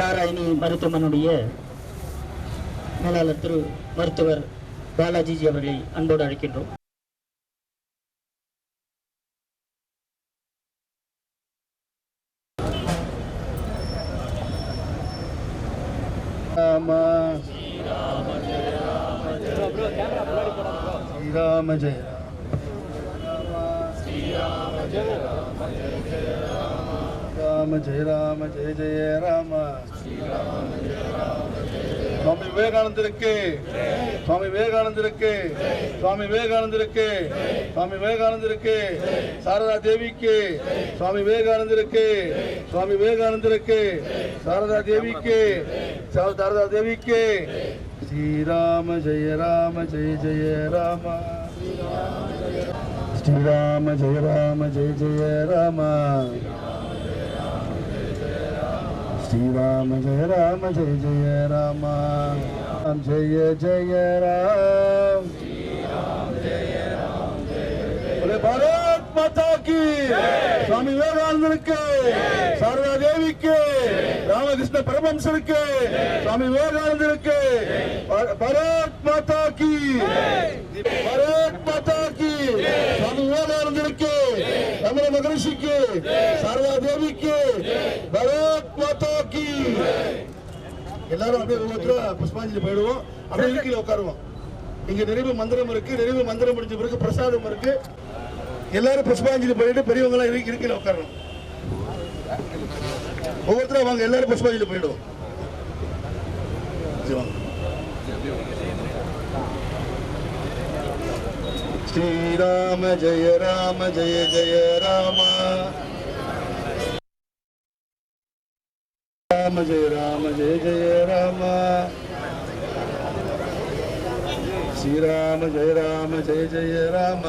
வல்லார் அயனி மருத்துவமனுடைய மேலாளர் திரு மருத்துவர் பாலாஜிஜி அவர்களை அன்போடு அழைக்கின்றோம். ஸ்ரீராம ஜெய ராம ஜெய ராம ஜெய. ராம ஜெய ராம ஜெய ஜெய ராம. சுவாமி விவேகானந்தருக்கு சுவாமி விவேகானந்தருக்கு சுவாமி விவேகானந்தருக்கு சுவாமி விவேகானந்தருக்கு சாரதா தேவிக்கு சுவாமி விவேகானந்தருக்கு சுவாமி விவேகானந்தருக்கு சாரதா தேவிக்கு சாரதா தேவிக்கு. ஸ்ரீராம ஜெய ராம ஜெய ஜெய ராம. ஸ்ரீராம ஜெய ராம ஜெய ஜெய ராம. श्री राम जय राम, जय जय राम। राम जय जय राम। बोले, भारत माता की, स्वामी विवेकानंद के, शारदा देवी के, रामकृष्ण परमहंस के, स्वामी विवेकानंद के भारत माता की, भारत माता की, स्वामी विवेकानंद के रमण महर्षि के, शारदा देवी के, भारत கி எல்லாரும் அப்படியே ஒவ்வொருத்தரும் புஷ்பாஞ்சலி போயிடுவோம். அப்படியே இருக்கையில் உட்காருவோம். இங்க நிறைவு மந்திரம் இருக்கு. நிறைவு மந்திரம் முடிஞ்ச பிறகு பிரசாதம் இருக்கு. எல்லாரும் புஷ்பாஞ்சலி போயிட்டு பெரியவங்க எல்லாம் இரு- இருக்கையில் உட்காரணும். ஒவ்வொருத்தரும் வாங்க. எல்லாரும் புஷ்பாஞ்சலி போயிடுவோம். சரி, வாங்க. ஸ்ரீராம ஜெய ராம ஜெய ராம ஜெய ராம ஜெய ஜெய ராம. ஸ்ரீராம ஜெய ராம ஜெய ஜெய ராம.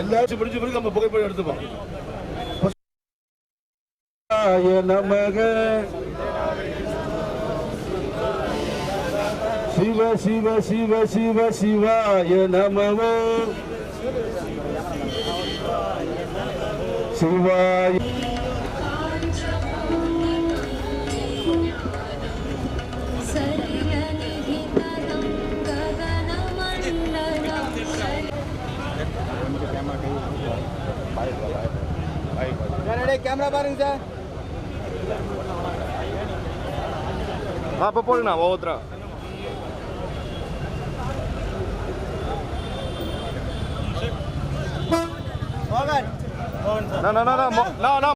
எல்லாரும் பிடிச்ச பிறகு நம்ம புகைப்படம் எடுத்துப்போம். நமக. சிவ சிவ சிவ சிவ சிவாய நமவோ சிவாய கேமரா பாருங்க சார் அப்போ போடுங்கண்ணா ஒவ்வொருத்தரும் மோகன் நான் நான் நான் நான்